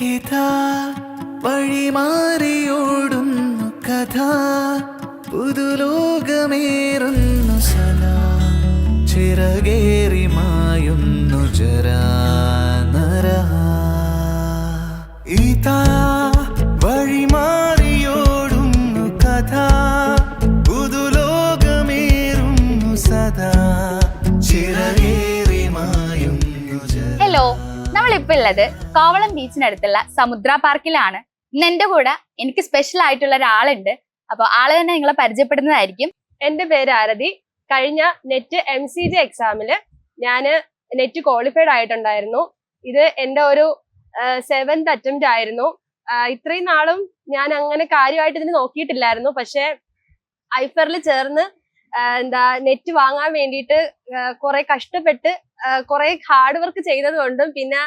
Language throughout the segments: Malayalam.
ഇതാ വഴിമാറിയോടുന്നു കഥ. പുതുലോകമേറുന്നു സദാ ചിറകേറി മായുന്നു ജരാ നരാ. ഇതാ വഴിമാറിയോടുന്നു കഥ. പുതുലോകമേറുന്നു സദാ. ചിറകേറി മായുന്നു ഹലോ നമ്മളിപ്പോ ഉള്ളത് കോവളം ബീച്ചിനടുത്തുള്ള സമുദ്ര പാർക്കിലാണ്. ഇന്ന് എന്റെ കൂടെ എനിക്ക് സ്പെഷ്യൽ ആയിട്ടുള്ള ഒരാളുണ്ട്. അപ്പൊ ആൾ തന്നെ നിങ്ങളെ പരിചയപ്പെടുന്നതായിരിക്കും. എന്റെ പേര് ആരതി. കഴിഞ്ഞ നെറ്റ് എം സി ജി എക്സാമിൽ ഞാൻ നെറ്റ് ക്വാളിഫൈഡ് ആയിട്ടുണ്ടായിരുന്നു. ഇത് എന്റെ ഒരു സെവൻത് അറ്റംപ്റ്റ് ആയിരുന്നു. ഇത്രയും നാളും ഞാൻ അങ്ങനെ കാര്യമായിട്ട് ഇതിന് നോക്കിയിട്ടില്ലായിരുന്നു. പക്ഷെ ഐഫറിൽ ചേർന്ന് എന്താ നെറ്റ് വാങ്ങാൻ വേണ്ടിയിട്ട് കുറെ കഷ്ടപ്പെട്ട് കുറെ ഹാർഡ് വർക്ക് ചെയ്തത് കൊണ്ടും പിന്നെ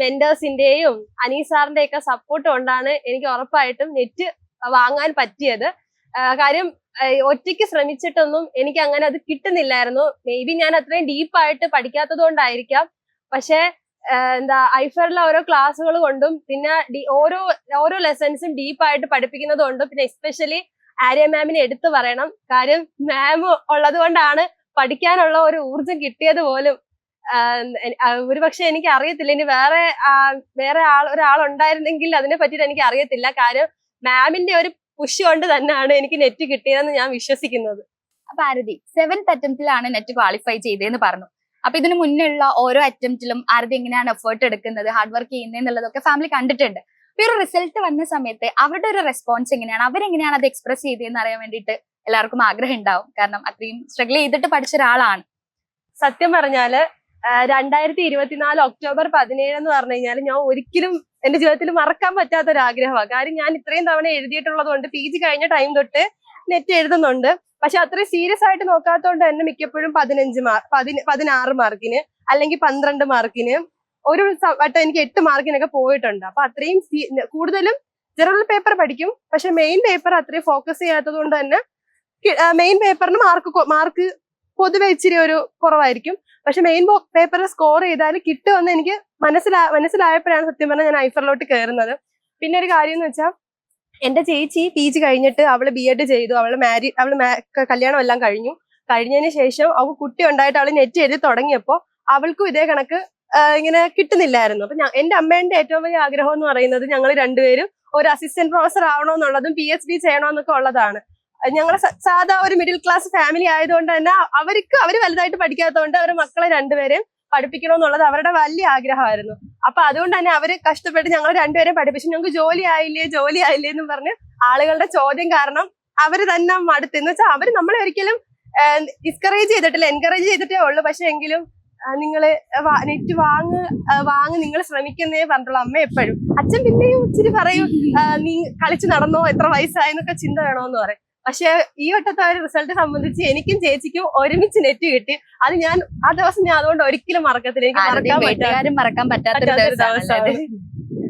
മെന്റേഴ്സിന്റെയും അനീസാറിന്റെ ഒക്കെ സപ്പോർട്ട് കൊണ്ടാണ് എനിക്ക് ഉറപ്പായിട്ടും നെറ്റ് വാങ്ങാൻ പറ്റിയത്. കാര്യം ഒറ്റയ്ക്ക് ശ്രമിച്ചിട്ടൊന്നും എനിക്ക് അങ്ങനെ അത് കിട്ടുന്നില്ലായിരുന്നു. മേ ബി ഞാൻ അത്രയും ഡീപ്പായിട്ട് പഠിക്കാത്തത് കൊണ്ടായിരിക്കാം. പക്ഷെ എന്താ ഐഫറിലെ ഓരോ ക്ലാസ്സുകൾ കൊണ്ടും പിന്നെ ഓരോ ഓരോ ലെസൺസും ഡീപ്പായിട്ട് പഠിപ്പിക്കുന്നത് കൊണ്ടും പിന്നെ എസ്പെഷ്യലി ആര്യ മാമിനെ എടുത്തു പറയണം. കാര്യം മാം ഉള്ളത് കൊണ്ടാണ് പഠിക്കാനുള്ള ഒരു ഊർജം കിട്ടിയത് പോലും. ഒരു പക്ഷെ എനിക്ക് അറിയത്തില്ല ഇനി വേറെ വേറെ ആൾ ഒരാളുണ്ടായിരുന്നെങ്കിൽ അതിനെ പറ്റിയിട്ട് എനിക്ക് അറിയത്തില്ല. കാര്യം മാമിന്റെ ഒരു പുഷ് കൊണ്ട് തന്നെയാണ് എനിക്ക് നെറ്റ് കിട്ടിയതെന്ന് ഞാൻ വിശ്വസിക്കുന്നത്. അപ്പൊ ആരതി സെവൻത് അറ്റംപ്റ്റിലാണ് നെറ്റ് ക്വാളിഫൈ ചെയ്തതെന്ന് പറഞ്ഞു. അപ്പൊ ഇതിന് മുന്നുള്ള ഓരോ അറ്റംപ്റ്റിലും ആരതി എങ്ങനെയാണ് എഫേർട്ട് എടുക്കുന്നത് ഹാർഡ് വർക്ക് ചെയ്യുന്നതെന്നുള്ളതൊക്കെ ഫാമിലി കണ്ടിട്ടുണ്ട്. അപ്പൊ ഈ ഒരു റിസൾട്ട് വന്ന സമയത്ത് അവരുടെ ഒരു റെസ്പോൺസ് എങ്ങനെയാണ് അവരെങ്ങനെയാണ് അത് എക്സ്പ്രസ് ചെയ്തതെന്ന് അറിയാൻ വേണ്ടിയിട്ട് എല്ലാവർക്കും ആഗ്രഹം ഉണ്ടാവും. കാരണം അത്രയും സ്ട്രഗിൾ ചെയ്തിട്ട് പഠിച്ച ഒരാളാണ്. സത്യം പറഞ്ഞാൽ രണ്ടായിരത്തി ഇരുപത്തിനാല് ഒക്ടോബർ പതിനേഴ് എന്ന് പറഞ്ഞു കഴിഞ്ഞാൽ ഞാൻ ഒരിക്കലും എന്റെ ജീവിതത്തിൽ മറക്കാൻ പറ്റാത്ത ഒരു ആഗ്രഹമാണ് കാര്യം ഞാൻ ഇത്രയും തവണ എഴുതിയിട്ടുള്ളത് കൊണ്ട് പി ജി കഴിഞ്ഞ ടൈം തൊട്ട് നെറ്റ് എഴുതുന്നുണ്ട്. പക്ഷെ അത്രയും സീരിയസ് ആയിട്ട് നോക്കാത്തതുകൊണ്ട് തന്നെ മിക്കപ്പോഴും പതിനഞ്ച് മാർക്ക് പതിനാറ് മാർക്കിന് അല്ലെങ്കിൽ പന്ത്രണ്ട് മാർക്കിന് ഒരു വട്ടം എനിക്ക് എട്ട് മാർക്കിനൊക്കെ പോയിട്ടുണ്ട്. അപ്പൊ അത്രയും കൂടുതലും ജനറൽ പേപ്പർ പഠിക്കും. പക്ഷെ മെയിൻ പേപ്പർ അത്രയും ഫോക്കസ് ചെയ്യാത്തത് കൊണ്ട് തന്നെ മെയിൻ പേപ്പറിന് മാർക്ക് മാർക്ക് പൊതുവെ ഇച്ചിരി ഒരു കുറവായിരിക്കും. പക്ഷെ മെയിൻ പേപ്പർ സ്കോർ ചെയ്താൽ കിട്ടുമെന്ന് എനിക്ക് മനസ്സിലാ മനസ്സിലായപ്പോഴാണ് സത്യം പറഞ്ഞാൽ ഞാൻ ഐഫറിലോട്ട് കയറുന്നത്. പിന്നെ ഒരു കാര്യം എന്ന് വെച്ചാൽ എന്റെ ചേച്ചി പി ജി കഴിഞ്ഞിട്ട് അവൾ ബി എഡ് ചെയ്തു. അവൾ മാരി അവൾ കല്യാണം എല്ലാം കഴിഞ്ഞു. കഴിഞ്ഞതിന് ശേഷം അവൾക്ക് കുട്ടി ഉണ്ടായിട്ട് അവൾ നെറ്റ് എഴുതി തുടങ്ങിയപ്പോൾ അവൾക്കും ഇതേ കണക്ക് ഇങ്ങനെ കിട്ടുന്നില്ലായിരുന്നു. അപ്പൊ എന്റെ അമ്മേന്റെ ഏറ്റവും വലിയ ആഗ്രഹം എന്ന് പറയുന്നത് ഞങ്ങൾ രണ്ടുപേരും ഒരു അസിസ്റ്റന്റ് പ്രൊഫസർ ആവണമെന്നുള്ളതും പി എച്ച് ഡി ചെയ്യണമെന്നൊക്കെ ഉള്ളതാണ്. ഞങ്ങൾ സാധാ ഒരു മിഡിൽ ക്ലാസ് ഫാമിലി ആയതുകൊണ്ട് തന്നെ അവർക്ക് അവർ വലുതായിട്ട് പഠിക്കാത്തതുകൊണ്ട് അവരുടെ മക്കളെ രണ്ടുപേരെയും പഠിപ്പിക്കണമെന്നുള്ളത് അവരുടെ വലിയ ആഗ്രഹമായിരുന്നു. അപ്പൊ അതുകൊണ്ട് തന്നെ അവർ കഷ്ടപ്പെട്ട് ഞങ്ങൾ രണ്ടുപേരെയും പഠിപ്പിച്ചു. ഞങ്ങൾക്ക് ജോലി ആയില്ലേ ജോലി ആയില്ലേ എന്ന് പറഞ്ഞ് ആളുകളുടെ ചോദ്യം കാരണം അവർ തന്നെ മടുത്ത്. എന്ന് വെച്ചാൽ അവർ നമ്മളെ ഒരിക്കലും ഡിസ്കറേജ് ചെയ്തിട്ടില്ല എൻകറേജ് ചെയ്തിട്ടേ ഉള്ളൂ. പക്ഷെ എങ്കിലും നിങ്ങൾ നെറ്റ് വാങ്ങ് വാങ്ങ് നിങ്ങൾ ശ്രമിക്കുന്നേ പറഞ്ഞിട്ടുള്ള അമ്മ എപ്പോഴും. അച്ഛൻ പിന്നെയും ഇച്ചിരി പറയും നീ കളിച്ച് നടന്നോ എത്ര വയസ്സായെന്നൊക്കെ ചിന്ത വേണോന്ന് പറയും. പക്ഷെ ഈ വട്ടത്തെ ഒരു റിസൾട്ട് സംബന്ധിച്ച് എനിക്കും ചേച്ചിക്കും ഒരുമിച്ച് നെറ്റ് കിട്ടി. അത് ഞാൻ ആ ദിവസം ഞാൻ അതുകൊണ്ട് ഒരിക്കലും മറക്കത്തില്ല. എനിക്ക് മറക്കാൻ പറ്റാത്ത ദിവസമാണ് ദിവസമാണ്.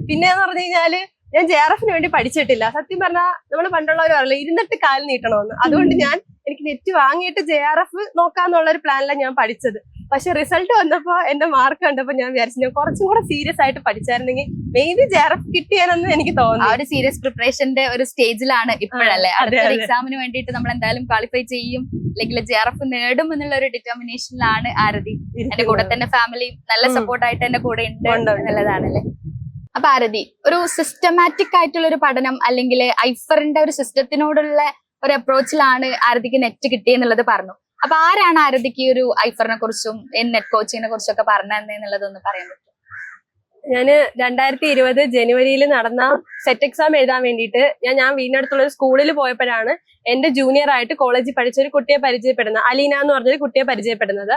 പിന്നെന്ന് പറഞ്ഞു കഴിഞ്ഞാൽ ഞാൻ ജെ ആർ എഫിന് വേണ്ടി പഠിച്ചിട്ടില്ല. സത്യം പറഞ്ഞാൽ നമ്മൾ പണ്ടുള്ളവർ പറയില്ല ഇരുന്നിട്ട് കാൽ നീട്ടണമെന്ന്. അതുകൊണ്ട് ഞാൻ എനിക്ക് നെറ്റ് വാങ്ങിയിട്ട് ജെ ആർ എഫ് നോക്കാന്നുള്ള ഒരു പ്ലാനിലാണ് ഞാൻ പഠിച്ചത്. പക്ഷെ റിസൾട്ട് വന്നപ്പോ എന്റെ മാർക്ക് കണ്ടപ്പോ ഞാൻ വിചാരിച്ചു ഞാൻ കുറച്ചും കൂടെ സീരിയസ് ആയിട്ട് പഠിച്ചായിരുന്നെങ്കിൽ maybe J R F കിട്ടിയാനെന്ന് എനിക്ക് ആ തോന്നുന്നു ഒരു സീരിയസ് പ്രിപ്പറേഷന്റെ ഒരു സ്റ്റേജിലാണ് ഇപ്പോഴല്ലേ? ആ, അടുത്ത എക്സാമിന് വേണ്ടിയിട്ട് നമ്മൾ എന്തായാലും ക്വാളിഫൈ ചെയ്യും. അല്ലെങ്കിൽ ജെ ആർ എഫ് നേടും എന്നുള്ള ഒരു ഡിറ്റർമിനേഷനിലാണ് ആരതി. എന്റെ കൂടെ തന്നെ ഫാമിലി നല്ല സപ്പോർട്ട് സപ്പോർട്ടായിട്ട് എന്റെ കൂടെ ഉണ്ട്. എന്നുള്ളതാണല്ലേ? അപ്പൊ ആരതി ഒരു സിസ്റ്റമാറ്റിക് ആയിട്ടുള്ള ഒരു പഠനം അല്ലെങ്കിൽ ഐഫറിന്റെ ഒരു സിസ്റ്റത്തിനോടുള്ള ഒരു അപ്രോച്ചിലാണ് ആരതിക്ക് നെറ്റ് കിട്ടിയെന്നുള്ളത് പറഞ്ഞു. അപ്പൊ ആരാണ് ആരതിക്ക് ഈ ഒരു ഐഫറിനെ കുറിച്ചും നെറ്റ് കോച്ചിങ്ങിനെ കുറിച്ചും ഒക്കെ പറഞ്ഞതെന്നുള്ളതൊന്ന് പറയാൻ പറ്റും ഞാൻ രണ്ടായിരത്തി ഇരുപത് ജനുവരിയിൽ നടന്ന സെറ്റ് എക്സാം എഴുതാൻ വേണ്ടിയിട്ട് ഞാൻ ഞാൻ വീടിനടുത്തുള്ള ഒരു സ്കൂളിൽ പോയപ്പോഴാണ് എന്റെ ജൂനിയർ ആയിട്ട് കോളേജിൽ പഠിച്ച ഒരു കുട്ടിയെ പരിചയപ്പെടുന്നത്. അലീന എന്ന് പറഞ്ഞൊരു കുട്ടിയെ പരിചയപ്പെടുന്നത്.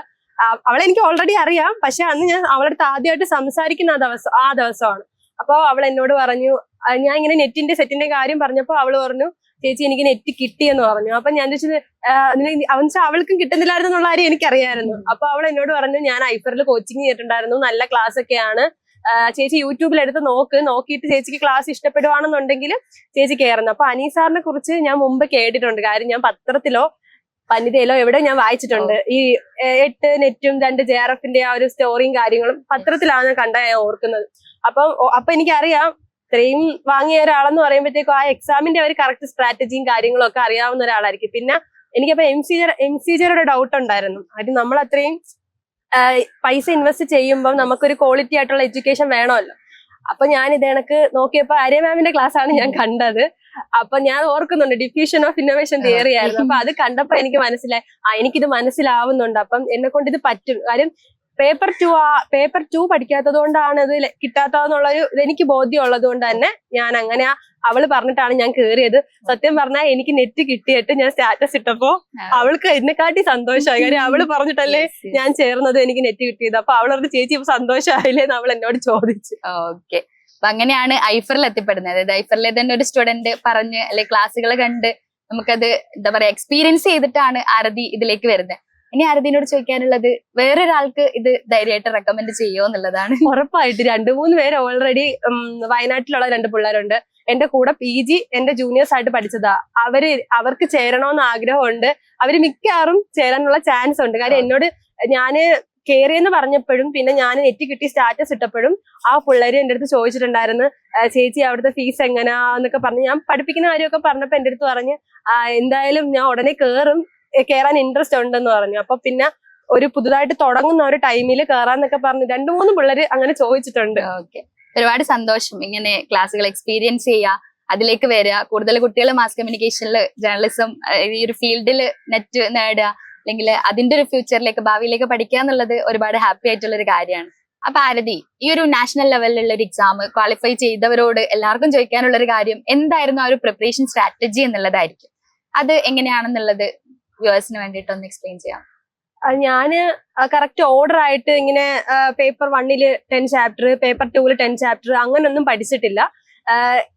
അവളെ എനിക്ക് ഓൾറെഡി അറിയാം. പക്ഷെ അന്ന് ഞാൻ അവളടുത്ത് ആദ്യമായിട്ട് സംസാരിക്കുന്ന ആ ദിവസം ആ ദിവസമാണ്. അപ്പോൾ അവൾ എന്നോട് പറഞ്ഞു ഞാൻ ഇങ്ങനെ നെറ്റിന്റെ സെറ്റിന്റെ കാര്യം പറഞ്ഞപ്പോൾ അവൾ പറഞ്ഞു ചേച്ചി എനിക്ക് നെറ്റ് കിട്ടിയെന്ന് പറഞ്ഞു. അപ്പൊ ഞാൻ ചോദിച്ചത് അവൻ വെച്ചാൽ അവൾക്കും കിട്ടുന്നില്ലായിരുന്നു എന്നുള്ള കാര്യം എനിക്കറിയായിരുന്നു. അപ്പൊ അവൾ എന്നോട് പറഞ്ഞു ഞാൻ ഐഫറിൽ കോച്ചിങ് ചെയ്തിട്ടുണ്ടായിരുന്നു. നല്ല ക്ലാസ് ഒക്കെയാണ്. ചേച്ചി യൂട്യൂബിൽ എടുത്ത് നോക്ക്. നോക്കിയിട്ട് ചേച്ചിക്ക് ക്ലാസ് ഇഷ്ടപ്പെടുവാണെന്നുണ്ടെങ്കിൽ ചേച്ചി കയറുന്നു അപ്പൊ അനീസാറിനെ കുറിച്ച് ഞാൻ മുമ്പ് കേട്ടിട്ടുണ്ട്. കാര്യം ഞാൻ പത്രത്തിലോ വനിതയിലോ എവിടെ ഞാൻ വായിച്ചിട്ടുണ്ട്. ഈ എട്ട് നെറ്റും രണ്ട് ജെ ആർ എഫിന്റെ ആ ഒരു സ്റ്റോറിയും കാര്യങ്ങളും പത്രത്തിലാണ് ഞാൻ കണ്ട ഞാൻ ഓർക്കുന്നത്. അപ്പം അപ്പൊ എനിക്കറിയാം ഇത്രയും വാങ്ങിയ ഒരാളെന്ന് പറയുമ്പോഴത്തേക്കും ആ എക്സാമിന്റെ ഒരു കറക്റ്റ് സ്ട്രാറ്റജിയും കാര്യങ്ങളും ഒക്കെ അറിയാവുന്ന ഒരാളായിരിക്കും. പിന്നെ എനിക്കപ്പോ എം സി എം സി ജെയുടെ ഡൗട്ട് ഉണ്ടായിരുന്നു. അത് നമ്മൾ അത്രയും പൈസ ഇൻവെസ്റ്റ് ചെയ്യുമ്പോൾ നമുക്കൊരു ക്വാളിറ്റി ആയിട്ടുള്ള എഡ്യൂക്കേഷൻ വേണമല്ലോ. അപ്പൊ ഞാൻ ഇത് എനിക്ക് നോക്കിയപ്പോ ആര്യ മാമിന്റെ ക്ലാസ് ആണ് ഞാൻ കണ്ടത്. അപ്പൊ ഞാൻ ഓർക്കുന്നുണ്ട് ഡിഫ്യൂഷൻ ഓഫ് ഇന്നോവേഷൻ തിയറി ആയിരുന്നു. അപ്പൊ അത് കണ്ടപ്പോ എനിക്ക് മനസ്സിലായി ആ എനിക്കിത് മനസ്സിലാവുന്നുണ്ട്. അപ്പം എന്നെ കൊണ്ട് ഇത് പറ്റും. കാര്യം പേപ്പർ ടു ആ പേപ്പർ ടു പഠിക്കാത്തത് കൊണ്ടാണ് ഇത് കിട്ടാത്തതെന്നുള്ളൊരു ഇതെനിക്ക് ബോധ്യം ഉള്ളത് കൊണ്ട് തന്നെ ഞാൻ അങ്ങനെ അവൾ പറഞ്ഞിട്ടാണ് ഞാൻ കേറിയത്. സത്യം പറഞ്ഞാൽ എനിക്ക് നെറ്റ് കിട്ടിയിട്ട് ഞാൻ സ്റ്റാറ്റസ് ഇട്ടപ്പോ അവൾക്ക് എന്നെക്കാട്ടി സന്തോഷമായി. കാര്യം അവൾ പറഞ്ഞിട്ടല്ലേ. ഞാൻ ചേർന്നത് എനിക്ക് നെറ്റ് കിട്ടിയത്. അപ്പൊ അവളൊരു ചേച്ചി ഇപ്പൊ സന്തോഷമായില്ലേ എന്ന് അവൾ എന്നോട് ചോദിച്ചു. ഓക്കെ അപ്പൊ അങ്ങനെയാണ് ഐഫറിൽ എത്തിപ്പെടുന്നത്. അതായത് ഐഫറിലെ തന്നെ ഒരു സ്റ്റുഡന്റ് പറഞ്ഞ് അല്ലെ ക്ലാസ്സുകൾ കണ്ട് നമുക്കത് എന്താ പറയാ എക്സ്പീരിയൻസ് ചെയ്തിട്ടാണ് ആരതി ഇതിലേക്ക് വരുന്നത്. ഇനി ആരതിനോട് ചോദിക്കാനുള്ളത് വേറൊരാൾക്ക് ഇത് ധൈര്യമായിട്ട് റെക്കമെൻഡ് ചെയ്യുമോ എന്നുള്ളതാണ്. ഉറപ്പായിട്ട്. രണ്ടു മൂന്ന് പേര് ഓൾറെഡി വയനാട്ടിലുള്ള രണ്ട് പിള്ളേരുണ്ട്. എന്റെ കൂടെ പി ജി എന്റെ ജൂനിയേഴ്സ് ആയിട്ട് പഠിച്ചതാ. അവർ അവർക്ക് ചേരണമെന്ന് ആഗ്രഹമുണ്ട്. അവർ മിക്കവാറും ചേരാനുള്ള ചാൻസ് ഉണ്ട്. കാര്യം എന്നോട് ഞാൻ കേറിയെന്ന് പറഞ്ഞപ്പോഴും പിന്നെ ഞാൻ നെറ്റ് കിട്ടി സ്റ്റാറ്റസ് ഇട്ടപ്പോഴും ആ പിള്ളേര് എന്റെ അടുത്ത് ചോദിച്ചിട്ടുണ്ടായിരുന്നു ചേച്ചി അവിടുത്തെ ഫീസ് എങ്ങനെയാന്നൊക്കെ പറഞ്ഞ്. ഞാൻ പഠിപ്പിക്കുന്ന കാര്യമൊക്കെ പറഞ്ഞപ്പോ എന്റെ അടുത്ത് പറഞ്ഞ് എന്തായാലും ഞാൻ ഉടനെ കേറും. എ, കേറാൻ ഇൻട്രസ്റ്റ് ഉണ്ടെന്ന് പറഞ്ഞു. അപ്പൊ പിന്നെ ഒരു പുതുതായിട്ട് തുടങ്ങുന്ന ഒരു ടൈമിൽ കയറാന്നൊക്കെ പറഞ്ഞു. രണ്ടു മൂന്ന് പിള്ളേര് അങ്ങനെ ചോദിച്ചിട്ടുണ്ട്. ഓക്കെ ഒരുപാട് സന്തോഷം. ഇങ്ങനെ ക്ലാസ്സുകൾ എക്സ്പീരിയൻസ് ചെയ്യുക അതിലേക്ക് വരിക. കൂടുതൽ കുട്ടികൾ മാസ് കമ്മ്യൂണിക്കേഷനിൽ ജേർണലിസം ഈ ഒരു ഫീൽഡിൽ നെറ്റ് നേടുക. അല്ലെങ്കിൽ അതിന്റെ ഒരു ഫ്യൂച്ചറിലേക്ക് ഭാവിയിലേക്ക് പഠിക്കുക എന്നുള്ളത് ഒരുപാട് ഹാപ്പി ആയിട്ടുള്ള ഒരു കാര്യമാണ്. അപ്പൊ ആരതി ഈ ഒരു നാഷണൽ ലെവലിലുള്ള ഒരു എക്സാം ക്വാളിഫൈ ചെയ്തവരോട് എല്ലാവർക്കും ചോദിക്കാനുള്ള ഒരു കാര്യം എന്തായിരുന്നു ആ ഒരു പ്രിപ്പറേഷൻ സ്ട്രാറ്റജി എന്നുള്ളതായിരിക്കും. അത് എങ്ങനെയാണെന്നുള്ളത് വ്യൂവേഴ്സിന് വേണ്ടിട്ട് ഒന്ന് എക്സ്പ്ലെയിൻ ചെയ്യാം ഞാൻ കറക്റ്റ് ഓർഡർ ആയിട്ട് ഇങ്ങനെ പേപ്പർ വണ്ണിൽ ടെൻ ചാപ്റ്റർ പേപ്പർ ടൂൽ ടെൻ ചാപ്റ്റർ അങ്ങനൊന്നും പഠിച്ചിട്ടില്ല.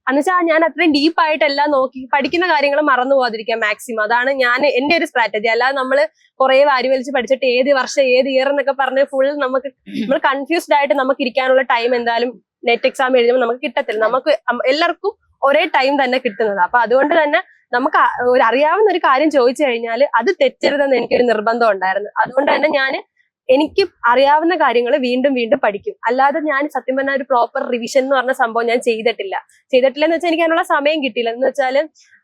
എന്നുവെച്ചാൽ ഞാൻ അത്രയും ഡീപ്പ് ആയിട്ടെല്ലാം നോക്കി പഠിക്കുന്ന കാര്യങ്ങൾ മറന്നു പോകാതിരിക്കാം മാക്സിമം അതാണ് ഞാൻ എന്റെ ഒരു സ്ട്രാറ്റജി അല്ലാതെ നമ്മൾ കുറെ വാരി വലിച്ച് പഠിച്ചിട്ട് ഏത് വർഷം ഏത് ഇയർ എന്നൊക്കെ പറഞ്ഞ് ഫുൾ നമുക്ക് നമ്മൾ കൺഫ്യൂസ്ഡ് ആയിട്ട് നമുക്ക് ഇരിക്കാനുള്ള ടൈം എന്തായാലും നെറ്റ് എക്സാം എഴുതുമ്പോൾ നമുക്ക് കിട്ടത്തില്ല. നമുക്ക് എല്ലാവർക്കും ഒരേ ടൈം തന്നെ കിട്ടുന്നത്. അപ്പൊ അതുകൊണ്ട് തന്നെ നമുക്ക് ഒരു അറിയാവുന്ന ഒരു കാര്യം ചോദിച്ചു കഴിഞ്ഞാൽ അത് തെറ്റരുതെന്ന് എനിക്കൊരു നിർബന്ധം ഉണ്ടായിരുന്നു. അതുകൊണ്ട് തന്നെ ഞാൻ എനിക്ക് അറിയാവുന്ന കാര്യങ്ങൾ വീണ്ടും വീണ്ടും പഠിക്കും. അല്ലാതെ ഞാൻ സത്യം പറഞ്ഞ ഒരു പ്രോപ്പർ റിവിഷൻ എന്ന് പറഞ്ഞ സംഭവം ഞാൻ ചെയ്തിട്ടില്ല. ചെയ്തിട്ടില്ല എന്ന് വെച്ചാൽ എനിക്ക് അതിനുള്ള സമയം കിട്ടിയില്ല. എന്ന് വെച്ചാൽ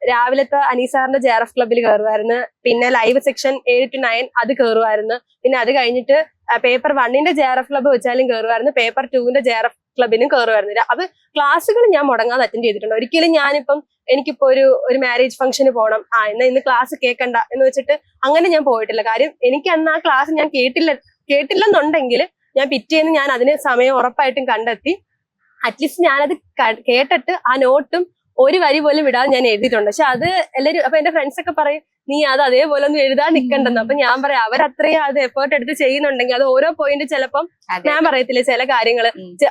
രാവിലത്തെ അനീസാറിന്റെ ജെ ആർ ക്ലബിൽ കയറുമായിരുന്നു പിന്നെ ലൈവ് സെക്ഷൻ ഏഴ് ടു നയൻ അത് കയറുമായിരുന്നു പിന്നെ അത് കഴിഞ്ഞിട്ട് പേപ്പർ വണ്ണിന്റെ ജെ ആർ എഫ് ക്ലബ് വെച്ചാലും കയറുമായിരുന്നു പേപ്പർ ടുവിന്റെ ജെ ആർ എഫ് ക്ലബിനും കയറുമായിരുന്നില്ല അത് ക്ലാസ്സുകൾ ഞാൻ മുടങ്ങാതെ അറ്റൻഡ് ചെയ്തിട്ടുണ്ട്. ഒരിക്കലും ഞാനിപ്പം എനിക്കിപ്പോ ഒരു ഒരു മാരേജ് ഫംഗ്ഷന് പോകണം ആ എന്നാ ഇന്ന് ക്ലാസ് കേൾക്കണ്ട എന്ന് വെച്ചിട്ട് അങ്ങനെ ഞാൻ പോയിട്ടില്ല. കാര്യം എനിക്ക് അന്ന് ആ ക്ലാസ് ഞാൻ കേട്ടില്ല കേട്ടില്ലെന്നുണ്ടെങ്കിൽ ഞാൻ പിറ്റേന്ന് ഞാൻ അതിന് സമയം ഉറപ്പായിട്ടും കണ്ടെത്തി. അറ്റ്ലീസ്റ്റ് ഞാനത് കേട്ടിട്ട് ആ നോട്ടും ഒരു വരി പോലും വിടാതെ ഞാൻ എഴുതിയിട്ടുണ്ട്. പക്ഷെ അത് എല്ലാരും അപ്പൊ എന്റെ ഫ്രണ്ട്സ് ഒക്കെ പറയും നീ അത് അതേപോലെ ഒന്നും എഴുതാൻ നിൽക്കണ്ടെന്ന് അപ്പൊ ഞാൻ പറയാം അവരത്രയും അത് എഫേർട്ട് എടുത്ത് ചെയ്യുന്നുണ്ടെങ്കിൽ അത് ഓരോ പോയിന്റ് ചിലപ്പം ഞാൻ പറയത്തില്ല ചില കാര്യങ്ങൾ?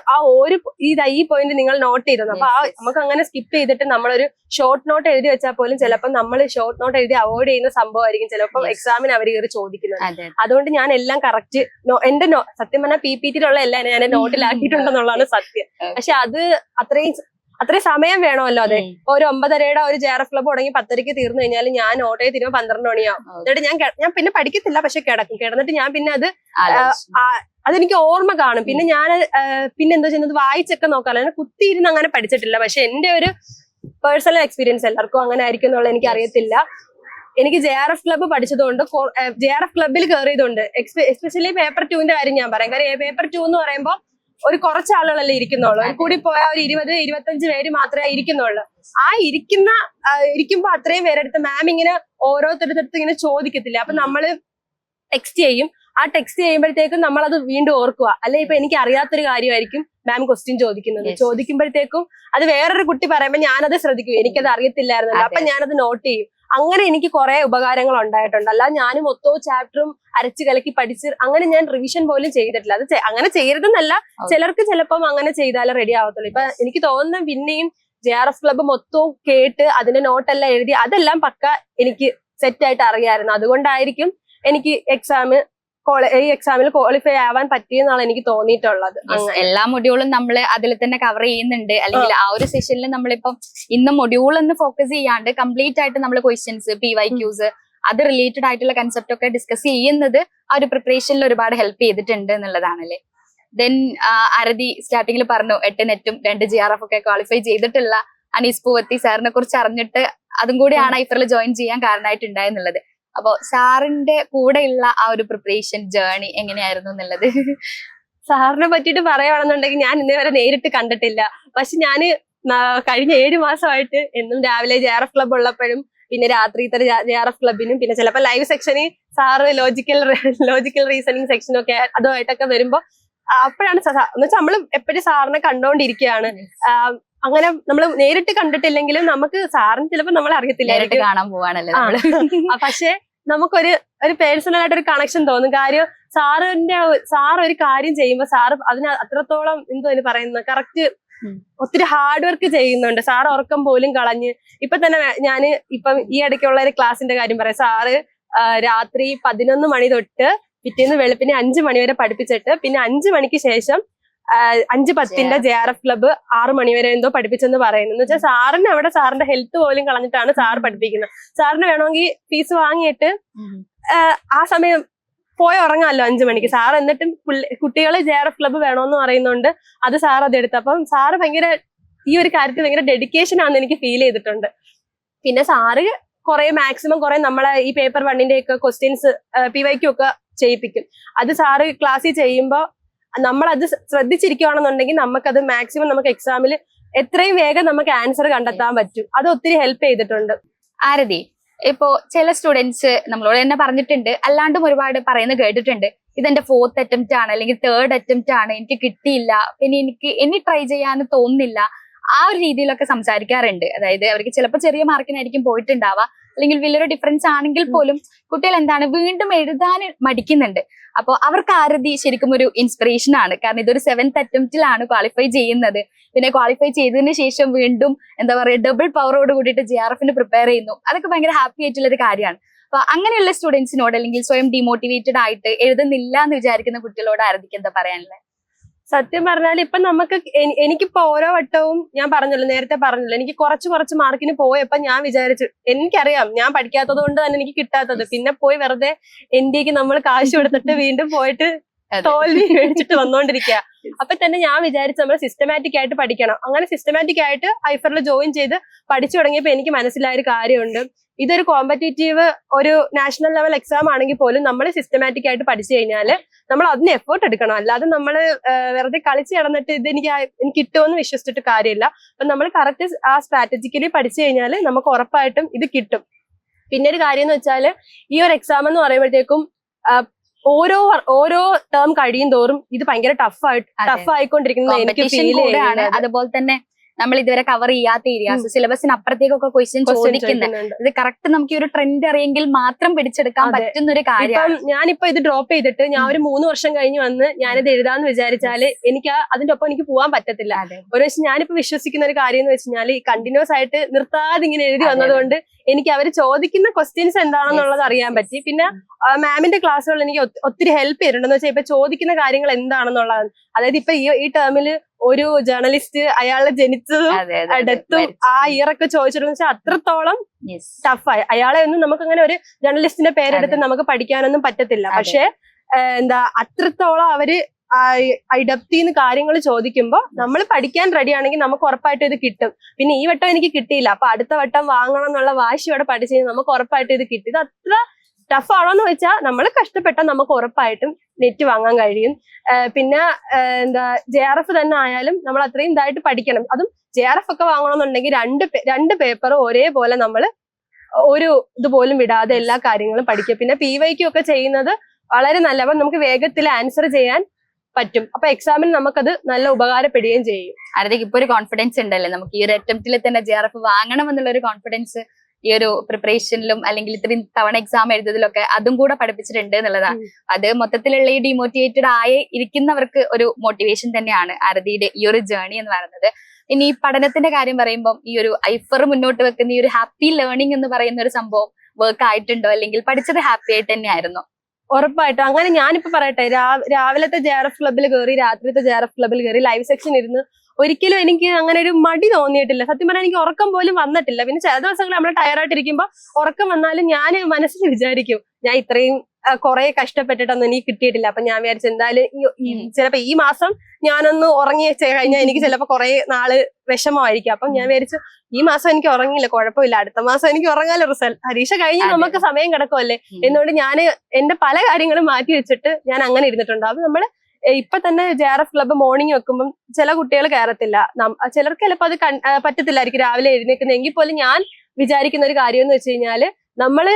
ആ ഒരു ഇതാ ഈ പോയിന്റ് നിങ്ങൾ നോട്ട് ചെയ്തത് അപ്പൊ ആ. നമുക്ക് അങ്ങനെ സ്കിപ്പ് ചെയ്തിട്ട് നമ്മളൊരു ഷോർട്ട് നോട്ട് എഴുതി വെച്ചാൽ പോലും ചിലപ്പോൾ നമ്മൾ ഷോർട്ട് നോട്ട് എഴുതി അവോയ്ഡ് ചെയ്യുന്ന സംഭവമായിരിക്കും ചിലപ്പോൾ. എക്സാമിന് അവർ കയറി ചോദിക്കുന്നത്. അതുകൊണ്ട് ഞാൻ എല്ലാം കറക്റ്റ് എന്റെ സത്യം പറഞ്ഞാൽ പി പി ടിയിലുള്ള എല്ലാം ഞാൻ നോട്ടിലാക്കിയിട്ടുണ്ടെന്നുള്ളതാണ് സത്യം. പക്ഷെ അത് അത്രയും അത്രയും സമയം വേണമല്ലോ അതെ. ഒരു ഒമ്പതരയുടെ ഒരു ജെ ആർ എഫ് ക്ലബ് തുടങ്ങി പത്തരയ്ക്ക് തീർന്നു കഴിഞ്ഞാൽ ഞാൻ ഓട്ടോയിൽ തീരുമ്പോൾ പന്ത്രണ്ട് മണിയാവും. എന്നിട്ട് ഞാൻ ഞാൻ പിന്നെ പഠിക്കത്തില്ല പക്ഷെ കിടക്കും. കിടന്നിട്ട് ഞാൻ പിന്നെ അത്. അതെനിക്ക് ഓർമ്മ കാണും. പിന്നെ ഞാൻ പിന്നെ എന്താ ചെയ്യുന്നത്? വായിച്ചൊക്കെ നോക്കാറില്ല. കുത്തി കുത്തിയിരുന്ന് അങ്ങനെ പഠിച്ചിട്ടില്ല. പക്ഷെ എന്റെ ഒരു പേഴ്സണൽ എക്സ്പീരിയൻസ് എല്ലാവർക്കും അങ്ങനെ ആയിരിക്കും എന്നുള്ളത് എനിക്ക് അറിയത്തില്ല. എനിക്ക് ജെ ആർ എഫ് ക്ലബ്ബ് പഠിച്ചതുകൊണ്ട് ജെ ആർ എഫ് ക്ലബ്ബിൽ കയറിയതുകൊണ്ട് എസ്പെഷ്യലി പേപ്പർ ടുവിന്റെ കാര്യം ഞാൻ പറയാം. കാര്യം പേപ്പർ ടു എന്ന് പറയുമ്പോൾ ഒരു കുറച്ച് ആളുകളല്ലേ ഇരിക്കുന്നുള്ളൂ. കൂടി പോയ ഒരു ഇരുപത് ഇരുപത്തഞ്ച് പേര് മാത്രമേ ഇരിക്കുന്നുള്ളൂ. ആ ഇരിക്കുന്ന ഇരിക്കുമ്പോ അത്രയും പേരെടുത്ത് മാം ഇങ്ങനെ ഓരോരുത്തരുടെ ഇങ്ങനെ ചോദിക്കത്തില്ല? അപ്പൊ നമ്മൾ ടെക്സ്റ്റ് ചെയ്യും. ആ ടെക്സ്റ്റ് ചെയ്യുമ്പോഴത്തേക്കും നമ്മൾ അത് വീണ്ടും ഓർക്കുക. അല്ലെ ഇപ്പൊ എനിക്ക് അറിയാത്തൊരു കാര്യമായിരിക്കും മാം ക്വസ്റ്റ്യൻ ചോദിക്കുന്നത്. ചോദിക്കുമ്പോഴത്തേക്കും അത് വേറൊരു കുട്ടി പറയുമ്പോൾ ഞാനത് ശ്രദ്ധിക്കും. എനിക്കത് അറിയത്തില്ലായിരുന്നല്ലോ. അപ്പൊ. ഞാനത് നോട്ട് ചെയ്യും. അങ്ങനെ എനിക്ക് കുറെ ഉപകാരങ്ങൾ ഉണ്ടായിട്ടുണ്ട്. അല്ല ഞാനും മൊത്തവും ചാപ്റ്ററും അരച്ച് കലക്കി പഠിച്ച് അങ്ങനെ ഞാൻ റിവിഷൻ പോലും ചെയ്തിട്ടില്ല. അത് അങ്ങനെ ചെയ്യരുതെന്നല്ല. ചിലർക്ക് ചിലപ്പം അങ്ങനെ ചെയ്താലേ റെഡി ആവത്തുള്ളൂ. ഇപ്പൊ എനിക്ക് തോന്നുന്ന പിന്നെയും ജെ ആർ എഫ് ക്ലബ് മൊത്തവും കേട്ട് അതിന്റെ നോട്ടെല്ലാം എഴുതി അതെല്ലാം പക്ക എനിക്ക് സെറ്റായിട്ട് അറിയാമായിരുന്നു അതുകൊണ്ടായിരിക്കും എനിക്ക് എക്സാം ഈ എക്സാമിൽ ക്വാളിഫൈ ആവാൻ പറ്റിയെന്നാണ് എനിക്ക് തോന്നിയിട്ടുള്ളത്. എല്ലാ മൊഡ്യൂളും നമ്മൾ അതിൽ തന്നെ കവർ ചെയ്യുന്നുണ്ട്. അല്ലെങ്കിൽ ആ. ഒരു സെഷനിൽ നമ്മളിപ്പം ഇന്ന് മൊഡ്യൂൾ എന്ന് ഫോക്കസ് ചെയ്യാണ്ട് കംപ്ലീറ്റ് ആയിട്ട് നമ്മൾ ക്വസ്റ്റ്യൻസ് പി വൈ ക്യൂസ് അത് റിലേറ്റഡ് ആയിട്ടുള്ള കൺസെപ്റ്റ് ഒക്കെ ഡിസ്കസ് ചെയ്യുന്നത് ആ ഒരു പ്രിപ്പറേഷനിൽ ഒരുപാട് ഹെൽപ്പ് ചെയ്തിട്ടുണ്ട് എന്നുള്ളതാണല്ലേ. ദെൻ അരതി സ്റ്റാർട്ടിങ്ങിൽ പറഞ്ഞു എട്ട് നെറ്റും രണ്ട് ജി ആർ എഫ് ഒക്കെ ക്വാളിഫൈ ചെയ്തിട്ടുള്ള അനീസ് പൂവത്തി സാറിനെ കുറിച്ച് അറിഞ്ഞിട്ട് അതും കൂടിയാണ് ഐഫറിൽ ജോയിൻ ചെയ്യാൻ കാരണമായിട്ടുണ്ടായെന്നുള്ളത് അപ്പോ സാറിന്റെ കൂടെയുള്ള ആ ഒരു പ്രിപ്പറേഷൻ ജേർണി എങ്ങനെയായിരുന്നു എന്നുള്ളത്? സാറിനെ പറ്റിയിട്ട് പറയുകയാണെന്നുണ്ടെങ്കിൽ ഞാൻ ഇന്നേ വരെ നേരിട്ട് കണ്ടിട്ടില്ല. പക്ഷെ ഞാൻ കഴിഞ്ഞ ഏഴ് മാസമായിട്ട് എന്നും രാവിലെ ജെ ആർ എഫ് ക്ലബ് ഉള്ളപ്പോഴും പിന്നെ രാത്രിത്തെ ജെ ആർ എഫ് ക്ലബിനും പിന്നെ ചിലപ്പോൾ ലൈവ് സെക്ഷനിൽ സാറ് ലോജിക്കൽ ലോജിക്കൽ റീസണിങ് സെക്ഷനും ഒക്കെ അതുമായിട്ടൊക്കെ വരുമ്പോ അപ്പോഴാണ് എന്ന് വെച്ചാൽ നമ്മൾ എപ്പോഴും സാറിനെ കണ്ടോണ്ടിരിക്കുകയാണ് അങ്ങനെ നമ്മൾ നേരിട്ട് കണ്ടിട്ടില്ലെങ്കിലും നമുക്ക് സാറിന് ചിലപ്പോൾ നമ്മൾ നേരിട്ട് കാണാൻ പോവാണല്ലോ പക്ഷെ നമുക്കൊരു ഒരു പേഴ്സണൽ ആയിട്ട് ഒരു കണക്ഷൻ തോന്നും. കാര്യം സാറിന്റെ സാർ ഒരു കാര്യം ചെയ്യുമ്പോൾ സാറ് അതിന് അത്രത്തോളം എന്തോ അതിന് പറയുന്നത് കറക്റ്റ് ഒത്തിരി ഹാർഡ് വർക്ക് ചെയ്യുന്നുണ്ട്. സാർ ഉറക്കം പോലും കളഞ്ഞ്. ഇപ്പൊ തന്നെ ഞാൻ ഇപ്പം ഈ ഇടയ്ക്കുള്ള ഒരു ക്ലാസിന്റെ കാര്യം പറയാം. സാറ് രാത്രി പതിനൊന്ന് മണി തൊട്ട് പിറ്റേന്ന് വെളുപ്പിനെ അഞ്ചു മണി വരെ പഠിപ്പിച്ചിട്ട് പിന്നെ അഞ്ചു മണിക്ക് ശേഷം അഞ്ച് പത്തിന്റെ ജെ ആർ എഫ്. ക്ലബ്ബ് ആറ് മണിവരെ എന്തോ പഠിപ്പിച്ചെന്ന് പറയുന്നത് എന്ന് വെച്ചാൽ സാറിന് അവിടെ സാറിന്റെ ഹെൽത്ത് പോലും കളഞ്ഞിട്ടാണ് സാർ പഠിപ്പിക്കുന്നത്. സാറിന് വേണമെങ്കിൽ ഫീസ് വാങ്ങിയിട്ട് ആ സമയം പോയി ഉറങ്ങാമല്ലോ അഞ്ചു മണിക്ക്. സാർ എന്നിട്ടും കുട്ടികളെ ജെ ആർ എഫ് ക്ലബ്ബ് വേണമെന്ന് പറയുന്നുണ്ട്. അത് സാർ അത് എടുത്തു. അപ്പം സാറ് ഭയങ്കര ഈ ഒരു കാര്യത്തിൽ ഭയങ്കര ഡെഡിക്കേഷൻ ആണെന്ന് എനിക്ക് ഫീൽ ചെയ്തിട്ടുണ്ട്. പിന്നെ സാറ് കുറെ മാക്സിമം കുറെ നമ്മളെ ഈ പേപ്പർ വണ്ണിന്റെ ഒക്കെ ക്വസ്റ്റ്യൻസ് പി വൈക്കും ഒക്കെ ചെയ്യിപ്പിക്കും. അത് സാറ് ക്ലാസ്സിൽ ചെയ്യുമ്പോൾ നമ്മൾ അത് ശ്രദ്ധിച്ചിരിക്കുകയാണെന്നുണ്ടെങ്കിൽ നമുക്കത് മാക്സിമം നമുക്ക് എക്സാമിൽ എത്രയും വേഗം നമുക്ക് ആൻസർ കണ്ടെത്താൻ പറ്റും. അത് ഒത്തിരി ഹെൽപ്പ് ചെയ്തിട്ടുണ്ട്. ആരതി ഇപ്പോ ചില സ്റ്റുഡൻസ് നമ്മളോട് തന്നെ പറഞ്ഞിട്ടുണ്ട്. അല്ലാണ്ടും ഒരുപാട് പറയുന്നത് കേട്ടിട്ടുണ്ട്. ഇതെന്റെ ഫോർത്ത് അറ്റംപ്റ്റ് ആണ് അല്ലെങ്കിൽ തേർഡ് അറ്റംപ്റ്റ് ആണ് എനിക്ക് കിട്ടിയില്ല പിന്നെ എനിക്ക് ഇനി ട്രൈ ചെയ്യാൻ തോന്നുന്നില്ല. ആ ഒരു രീതിയിലൊക്കെ സംസാരിക്കാറുണ്ട്. അതായത് അവർക്ക് ചിലപ്പോൾ ചെറിയ മാർക്കിനായിരിക്കും പോയിട്ടുണ്ടാവുക. അല്ലെങ്കിൽ വലിയൊരു ഡിഫറൻസ് ആണെങ്കിൽ പോലും കുട്ടികൾ എന്താണ് വീണ്ടും എഴുതാൻ മടിക്കുന്നുണ്ട്. അപ്പോൾ അവർക്ക് ആരതി ശരിക്കും ഒരു ഇൻസ്പിറേഷൻ ആണ്. കാരണം ഇതൊരു സെവൻത് അറ്റംപ്റ്റിലാണ് ക്വാളിഫൈ ചെയ്യുന്നത്. പിന്നെ ക്വാളിഫൈ ചെയ്തതിന് ശേഷം വീണ്ടും എന്താ പറയുക ഡബിൾ പവറോട് കൂടിയിട്ട് ജെ ആർ എഫിന് പ്രിപ്പയർ ചെയ്യുന്നു. അതൊക്കെ ഭയങ്കര ഹാപ്പി ആയിട്ടുള്ള ഒരു കാര്യമാണ്. അപ്പൊ അങ്ങനെയുള്ള സ്റ്റുഡൻസിനോട് അല്ലെങ്കിൽ സ്വയം ഡിമോട്ടിവേറ്റഡ് ആയിട്ട് എഴുതുന്നില്ല എന്ന് വിചാരിക്കുന്ന കുട്ടികളോട് ആരതിക്ക് എന്താ പറയാനുള്ളത്? സത്യം പറഞ്ഞാൽ ഇപ്പൊ നമുക്ക് എനി- എനിക്കിപ്പോ ഓരോ വട്ടവും ഞാൻ പറഞ്ഞല്ലോ നേരത്തെ പറഞ്ഞല്ലോ എനിക്ക് കുറച്ച് കുറച്ച് മാർക്കിന് പോയപ്പോ ഞാൻ വിചാരിച്ചു എനിക്കറിയാം ഞാൻ പഠിക്കാത്തത് കൊണ്ട് തന്നെ എനിക്ക് കിട്ടാത്തത് പിന്നെ പോയി വെറുതെ എന്റെക്ക് നമ്മൾ കാശ് കൊടുത്തിട്ട് വീണ്ടും പോയിട്ട്. തോൽവി മേടിച്ചിട്ട് വന്നോണ്ടിരിക്കുക അപ്പൊ തന്നെ ഞാൻ വിചാരിച്ചു നമ്മൾ സിസ്റ്റമാറ്റിക് ആയിട്ട് പഠിക്കണം. അങ്ങനെ സിസ്റ്റമാറ്റിക് ആയിട്ട് ഐഫറിൽ ജോയിൻ ചെയ്ത് പഠിച്ചു തുടങ്ങിയപ്പോ എനിക്ക് മനസ്സിലായ ഒരു കാര്യമുണ്ട്. ഇതൊരു കോമ്പറ്റേറ്റീവ് ഒരു നാഷണൽ ലെവൽ എക്സാം ആണെങ്കിൽ പോലും നമ്മൾ സിസ്റ്റമാറ്റിക് ആയിട്ട് പഠിച്ചു കഴിഞ്ഞാൽ നമ്മൾ അതിന് എഫേർട്ട് എടുക്കണം. അല്ലാതെ നമ്മൾ വെറുതെ കളിച്ച് നടന്നിട്ട് ഇത് എനിക്ക് എനിക്ക് കിട്ടുമെന്ന് വിശ്വസിച്ചിട്ട് കാര്യമില്ല. അപ്പൊ നമ്മൾ കറക്റ്റ് ആ സ്ട്രാറ്റജിക്കലി പഠിച്ചു കഴിഞ്ഞാൽ നമുക്ക് ഉറപ്പായിട്ടും ഇത് കിട്ടും. പിന്നെ ഒരു കാര്യം എന്ന് വെച്ചാൽ ഈ ഒരു എക്സാം എന്ന് പറയുമ്പോഴത്തേക്കും ഓരോ ഓരോ ടേം കഴിയും തോറും ഇത് ഭയങ്കര ടഫ് ആയിട്ട് ടഫ് ആയിക്കൊണ്ടിരിക്കുന്നത് എനിക്ക് ഫീൽ അതുപോലെ തന്നെ നമ്മൾ ഇതുവരെ കവർ ചെയ്യാത്ത ഏരിയാസ് സിലബസിന് അപ്പുറത്തേക്കൊക്കെ ക്വസ്റ്റ്യൻ ചോദിക്കുന്നുണ്ട്. ഇത് കറക്റ്റ് നമുക്ക് ഒരു ട്രെൻഡ് അറിയെങ്കിൽ മാത്രം പിടിച്ചെടുക്കാൻ. പറ്റുന്ന ഒരു കാര്യമാണ്. ഞാനിപ്പോ ഇത് ഡ്രോപ്പ് ചെയ്തിട്ട് ഞാൻ ഒരു മൂന്ന് വർഷം കഴിഞ്ഞ് വന്ന് ഞാനിത് എഴുതാന്ന് വിചാരിച്ചാൽ എനിക്ക് അതിന്റെ ഒപ്പം എനിക്ക് പോകാൻ പറ്റത്തില്ല. ഒരു പക്ഷെ ഞാനിപ്പോ വിശ്വസിക്കുന്ന ഒരു കാര്യം എന്ന് വെച്ചാൽ ഈ കണ്ടിന്യൂസ് ആയിട്ട് നിർത്താതെ ഇങ്ങനെ എഴുതി വന്നതുകൊണ്ട് എനിക്ക് അവർ ചോദിക്കുന്ന ക്വസ്റ്റ്യൻസ് എന്താണെന്നുള്ളത് അറിയാൻ പറ്റി. പിന്നെ മാമിന്റെ ക്ലാസ്സുകൾ എനിക്ക് ഒത്തിരി ഹെൽപ്പ് ചെയ്തിട്ടുണ്ട് എന്ന് വെച്ചാൽ ഇപ്പൊ ചോദിക്കുന്ന കാര്യങ്ങൾ എന്താണെന്നുള്ളതാണ്. അതായത് ഇപ്പൊ ഈ ഈ ടേമിൽ ഒരു ജേർണലിസ്റ്റ് അയാളെ ജനിച്ചതും. ഡെത്തും ആ ഇയറൊക്കെ ചോദിച്ചിട്ടുണ്ടെന്ന് വെച്ചാൽ അത്രത്തോളം. ടഫായി അയാളെ ഒന്നും നമുക്ക് അങ്ങനെ ഒരു ജേർണലിസ്റ്റിന്റെ പേരെടുത്ത് നമുക്ക് പഠിക്കാനൊന്നും പറ്റത്തില്ല. പക്ഷെ എന്താ അത്രത്തോളം അവർ ഐഡപ്തിന്ന് കാര്യങ്ങൾ ചോദിക്കുമ്പോൾ നമ്മൾ പഠിക്കാൻ റെഡി ആണെങ്കിൽ നമുക്ക് ഉറപ്പായിട്ടും ഇത് കിട്ടും. പിന്നെ ഈ വട്ടം എനിക്ക് കിട്ടിയില്ല. അപ്പൊ അടുത്ത വട്ടം വാങ്ങണം എന്നുള്ള വാശിയോടെ പഠിച്ചു കഴിഞ്ഞാൽ നമുക്ക് ഉറപ്പായിട്ടും ഇത് കിട്ടി. ഇത് അത്ര ടഫ് ആണോന്ന് വെച്ചാൽ നമ്മൾ കഷ്ടപ്പെട്ടാൽ നമുക്ക് ഉറപ്പായിട്ടും നെറ്റ് വാങ്ങാൻ കഴിയും. പിന്നെ എന്താ ജെ ആർ എഫ് തന്നെ ആയാലും നമ്മൾ അത്രയും ഇതായിട്ട് പഠിക്കണം. അതും ജെ ആർ എഫ് ഒക്കെ വാങ്ങണമെന്നുണ്ടെങ്കിൽ രണ്ട് രണ്ട് പേപ്പർ ഒരേപോലെ നമ്മൾ ഒരു ഇതുപോലും വിടാതെ എല്ലാ കാര്യങ്ങളും പഠിക്കുക. പിന്നെ പി വൈക്കും ഒക്കെ ചെയ്യുന്നത് വളരെ നല്ല അപ്പം നമുക്ക് വേഗത്തിൽ ആൻസർ ചെയ്യാൻ പറ്റും. അപ്പൊ എക്സാമിന് നമുക്കത് നല്ല ഉപകാരപ്പെടുകയും ചെയ്യും. ആരതിക്ക് ഇപ്പൊ ഒരു കോൺഫിഡൻസ് ഉണ്ടല്ലേ? നമുക്ക് ഈ ഒരു അറ്റംപ്റ്റിൽ തന്നെ ജെ ആർ എഫ് വാങ്ങണം എന്നുള്ള ഒരു കോൺഫിഡൻസ് ഈ ഒരു പ്രിപ്പറേഷനിലും അല്ലെങ്കിൽ ഇത്രയും തവണ എക്സാം എഴുതുന്നതിലൊക്കെ അതും കൂടെ പഠിപ്പിച്ചിട്ടുണ്ട് എന്നുള്ളതാണ്. അത് മൊത്തത്തിലുള്ള ഈ ഡിമോട്ടിവേറ്റഡ് ആയി ഇരിക്കുന്നവർക്ക് ഒരു മോട്ടിവേഷൻ തന്നെയാണ് ആരതിയുടെ ഈ ഒരു ജേണി എന്ന് പറയുന്നത്. ഇനി ഈ പഠനത്തിന്റെ കാര്യം പറയുമ്പോൾ ഈ ഒരു ഐഫർ മുന്നോട്ട് വെക്കുന്ന ഈ ഒരു ഹാപ്പി ലേണിംഗ് എന്ന് പറയുന്ന ഒരു സംഭവം വർക്ക് ആയിട്ടുണ്ടോ? അല്ലെങ്കിൽ പഠിച്ചത് ഹാപ്പി ആയിട്ട് തന്നെയായിരുന്നു? ഉറപ്പായിട്ടും. അങ്ങനെ ഞാനിപ്പോ പറയട്ടെ രാവിലത്തെ ജെ ആർ എഫ് ക്ലബിൽ കയറി രാത്രിത്തെ ജെ ആർ എഫ് ക്ലബിൽ കയറി ലൈവ് സെക്ഷൻ ഇരുന്ന് ഒരിക്കലും എനിക്ക് അങ്ങനെ ഒരു മടി തോന്നിയിട്ടില്ല. സത്യം പറഞ്ഞാൽ എനിക്ക് ഉറക്കം പോലും വന്നിട്ടില്ല. പിന്നെ ചില ദിവസങ്ങൾ നമ്മൾ ടയറായിട്ടിരിക്കുമ്പോൾ ഉറക്കം വന്നാലും ഞാൻ മനസ്സിൽ വിചാരിക്കും ഞാൻ ഇത്രയും കുറെ കഷ്ടപ്പെട്ടിട്ടൊന്നും എനിക്ക് കിട്ടിയിട്ടില്ല. അപ്പൊ ഞാൻ വിചാരിച്ചു എന്തായാലും ചിലപ്പോ ഈ മാസം ഞാനൊന്ന് ഉറങ്ങി കഴിഞ്ഞാൽ എനിക്ക് ചിലപ്പോ കുറെ നാൾ വിഷമമായിരിക്കും. അപ്പം ഞാൻ വിചാരിച്ചു ഈ മാസം എനിക്ക് ഉറങ്ങിയില്ല കുഴപ്പമില്ല. അടുത്ത മാസം എനിക്ക് ഉറങ്ങാലോ റിസൾട്ട് പരീക്ഷ കഴിഞ്ഞ് നമുക്ക് സമയം കിടക്കുമല്ലേ. എന്നുകൊണ്ട് ഞാൻ എന്റെ പല കാര്യങ്ങളും മാറ്റി വെച്ചിട്ട് ഞാൻ അങ്ങനെ ഇരുന്നിട്ടുണ്ട്. അപ്പൊ നമ്മൾ ഇപ്പൊ തന്നെ J R F club morning വെക്കുമ്പോൾ ചില കുട്ടികൾ കയറത്തില്ല ചിലർക്ക് ചിലപ്പോൾ അത് പറ്റത്തില്ലായിരിക്കും രാവിലെ എഴുന്നേക്കുന്നത് എങ്കിൽ പോലും ഞാൻ വിചാരിക്കുന്ന ഒരു കാര്യം എന്ന് വെച്ച് കഴിഞ്ഞാൽ നമ്മൾ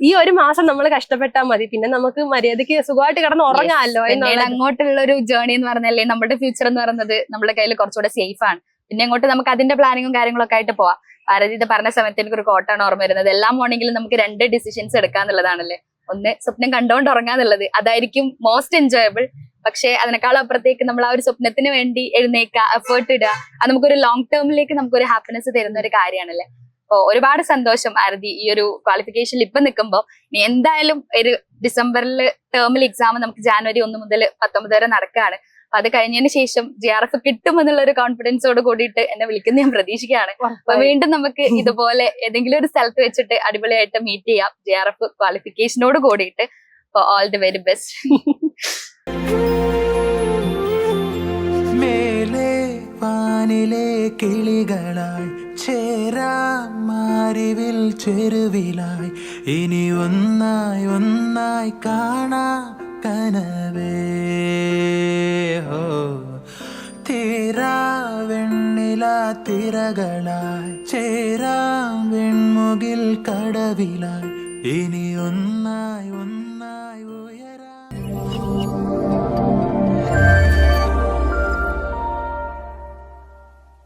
ഈ ഒരു മാസം നമ്മൾ കഷ്ടപ്പെട്ടാൽ മതി. പിന്നെ നമുക്ക് മര്യാദയ്ക്ക് സുഖമായിട്ട് കിടന്ന് ഉറങ്ങാമല്ലോ അങ്ങോട്ടുള്ള ഒരു ജേർണി എന്ന് പറഞ്ഞല്ലേ നമ്മുടെ ഫ്യൂച്ചർ എന്ന് പറയുന്നത് നമ്മുടെ കയ്യിൽ കുറച്ചുകൂടെ സേഫ് ആണ്. പിന്നെ അങ്ങോട്ട് നമുക്ക് അതിന്റെ പ്ലാനിങ്ങും കാര്യങ്ങളൊക്കെ ആയിട്ട് പോവാം. ഭാരതി ഇത് പറഞ്ഞ സമയത്ത് എനിക്ക് ഒരു കോട്ടാണ് ഓർമ്മ വരുന്നത്. എല്ലാ മോർണിംഗിലും നമുക്ക് രണ്ട് ഡിസിഷൻസ് എടുക്കാന്നുള്ളതാണല്ലേ. ഒന്ന് സ്വപ്നം കണ്ടോണ്ട് ഉറങ്ങാന്നുള്ളത് അതായിരിക്കും മോസ്റ്റ് എൻജോയബിൾ പക്ഷേ അതിനേക്കാൾ അപ്പുറത്തേക്ക് നമ്മൾ ആ ഒരു സ്വപ്നത്തിന് വേണ്ടി എഴുന്നേക്കുക എഫേർട്ട് ഇടുക അത് നമുക്കൊരു ലോങ് ടേമിലേക്ക് നമുക്കൊരു ഹാപ്പിനെസ് തരുന്ന ഒരു കാര്യമാണല്ലേ അപ്പോ ഒരുപാട് സന്തോഷം ആരതി ഈ ഒരു ക്വാളിഫിക്കേഷനിൽ ഇപ്പൊ നിൽക്കുമ്പോൾ എന്തായാലും ഒരു ഡിസംബറിൽ ടേമിൽ എക്സാം നമുക്ക് ജാനുവരി ഒന്ന് മുതൽ പത്തൊമ്പത് വരെ നടക്കുകയാണ് അത് കഴിഞ്ഞതിന് ശേഷം ജി ആർ എഫ് കിട്ടുമെന്നുള്ള ഒരു കോൺഫിഡൻസോട് കൂടിയിട്ട് എന്നെ വിളിക്കുന്ന ഞാൻ പ്രതീക്ഷിക്കുകയാണ്. അപ്പൊ വീണ്ടും നമുക്ക് ഇതുപോലെ ഏതെങ്കിലും ഒരു സ്ഥലത്ത് വെച്ചിട്ട് അടിപൊളിയായിട്ട് മീറ്റ് ചെയ്യാം ജെ ആർ എഫ് ക്വാളിഫിക്കേഷനോട് കൂടിയിട്ട്. അപ്പൊ ഓൾ ദി വെരി ബെസ്റ്റ് മേലെ വാനിലെ കിളികളായി ചേരാം മാരിവിൽ ചെരുവിലായി. ഇനി ഒന്നായി ഒന്നായി കാണാം കനവേ. ഹോ തീരാവെണ്ണില തിരകളായി ചേരാം വെൺമുകിൽ കടവിലായി. ഇനി ഒന്നായി ഒന്നായി ഉയരാ.